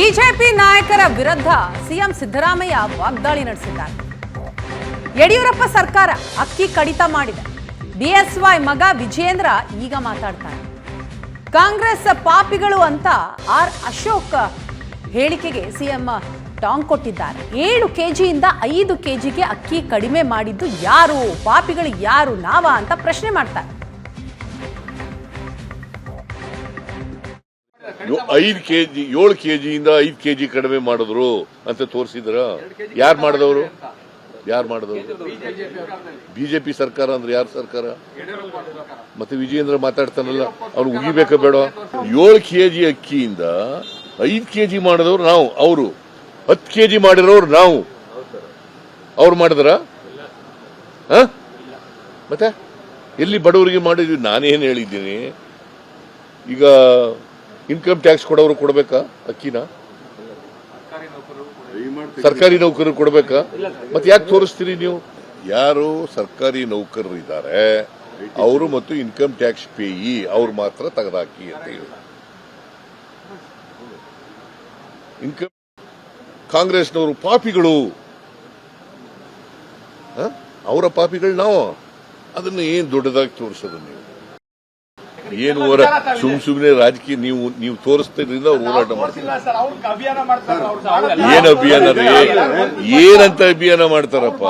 BJP ನಾಯಕರ ವಿರುದ್ಧ CM Siddaramaiah ವಾಗ್ದಾಳಿ ನಡೆಸಿದ್ದಾರೆ. ಯಡಿಯೂರಪ್ಪ ಸರ್ಕಾರ ಅಕ್ಕಿ ಕಡಿತ ಮಾಡಿದೆ. ಬಿಎಸ್ವೈ ಮಗ ವಿಜೇಂದ್ರ ಈಗ ಮಾತಾಡ್ತಾರೆ ಕಾಂಗ್ರೆಸ್ ಪಾಪಿಗಳು ಅಂತ ಆರ್ ಅಶೋಕ್ ಹೇಳಿಕೆಗೆ ಸಿಎಂ ಟಾಂಗ್ ಕೊಟ್ಟಿದ್ದಾರೆ. ಏಳು ಕೆಜಿಯಿಂದ ಐದು ಕೆಜಿಗೆ ಅಕ್ಕಿ ಕಡಿಮೆ ಮಾಡಿದ್ದು ಯಾರು? ಪಾಪಿಗಳು ಯಾರು? ನಾವಾ ಅಂತ ಪ್ರಶ್ನೆ ಮಾಡ್ತಾರೆ. ಯೋ- ಕೆ ಜಿ ಏಳು ಕೆ ಜಿಯಿಂದ ಐದು ಕೆ ಜಿ ಕಡಿಮೆ ಮಾಡಿದ್ರು ಅಂತ ತೋರಿಸಿದ್ರ? ಯಾರು ಮಾಡಿದವರು? ಯಾರು ಮಾಡಿದವರು? ಬಿಜೆಪಿ ಸರ್ಕಾರ ಅಂದ್ರೆ ಯಾರ ಸರ್ಕಾರ? ಮತ್ತೆ ವಿಜಯೇಂದ್ರ ಮಾತಾಡ್ತಾನಲ್ಲ ಅವ್ರು ಉಗಿಬೇಕ ಬೇಡ. ಏಳು ಕೆ ಜಿ ಅಕ್ಕಿಯಿಂದ ಐದು ಕೆ ಜಿ ಮಾಡಿದವ್ರು ನಾವು ಅವರು. ಹತ್ತು ಕೆ ಜಿ ಮಾಡಿರೋರು ನಾವು. ಅವ್ರು ಮಾಡಿದ್ರ? ಹ? ಮತ್ತೆ? ಎಲ್ಲಿ ಬಡವರಿಗೆ ಮಾಡಿದ್ವಿ ನಾನೇನು ಹೇಳಿದ್ದೀನಿ? ಈಗ ಇನ್ಕಮ್ ಟ್ಯಾಕ್ಸ್ ಕೊಡೋರು ಕೊಡಬೇಕಾ ಅಕ್ಕಿನ? ಸರ್ಕಾರಿ ನೌಕರರು ಕೊಡಬೇಕಾ? ಮತ್ತೆ ಯಾಕೆ ತೋರಿಸ್ತೀರಿ ನೀವು? ಯಾರು ಸರ್ಕಾರಿ ನೌಕರರು ಇದ್ದಾರೆ ಅವರು ಮತ್ತು ಇನ್ಕಮ್ ಟ್ಯಾಕ್ಸ್ ಪೇಯಿ, ಅವ್ರು ಮಾತ್ರ ತೆಗೆದಾಕಿ ಅಂತ ಹೇಳಿ. ಇನ್ಕಮ್ ಕಾಂಗ್ರೆಸ್ನವರು ಪಾಪಿಗಳು? ಅವರ ಪಾಪಿಗಳು ನಾವು. ಅದನ್ನ ಏನು ದೊಡ್ಡದಾಗಿ ತೋರಿಸೋದು ನೀವು? ಏನು ಹೊರ ಸುಮ್ ಸುಮ್ನೆ ರಾಜಕೀಯ ನೀವು ನೀವು ತೋರಿಸ್ತಿದ್ರಿಂದ ಅವ್ರು ಹೋರಾಟ ಮಾಡ್ತಾರೆ. ಏನ್ ಅಭಿಯಾನ ರೀ? ಏನಂತ ಅಭಿಯಾನ ಮಾಡ್ತಾರಪ್ಪ?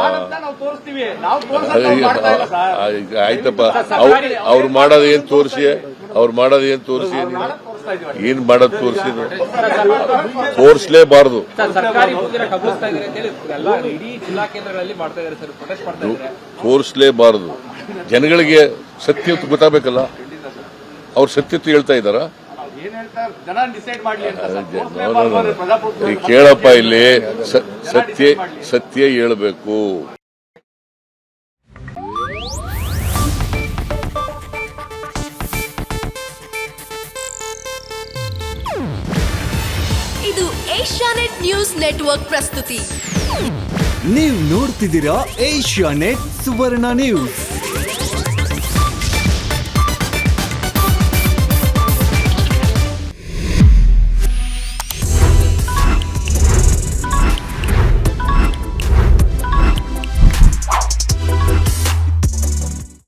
ಆಯ್ತಪ್ಪ. ಅವ್ರು ಮಾಡೋದು ಏನ್ ತೋರಿಸಿ? ಅವ್ರು ಮಾಡೋದು ಏನ್ ತೋರಿಸಿ? ಏನ್ ಮಾಡೋದು ತೋರಿಸಿ ತೋರಿಸಲೇಬಾರದು. ತೋರಿಸ್ಲೇಬಾರದು. ಜನಗಳಿಗೆ ಸತ್ಯ ಗೊತ್ತಾಗಬೇಕಲ್ಲ. ಅವ್ರು ಸತ್ಯತೆ ಹೇಳ್ತಾ ಇದ್ದಾರಾ? ಈ ಕೇಳಪ್ಪ ಇಲ್ಲಿ. ಸ- ಸತ್ಯ ಸತ್ಯ ಹೇಳಬೇಕು. ಇದು ಏಷ್ಯಾನೆಟ್ ನ್ಯೂಸ್ ನೆಟ್ವರ್ಕ್ ಪ್ರಸ್ತುತಿ. ನೀವು ನೋಡ್ತಿದ್ದೀರಾ ಏಷ್ಯಾ ನೆಟ್ ಸುವರ್ಣ ನ್ಯೂಸ್.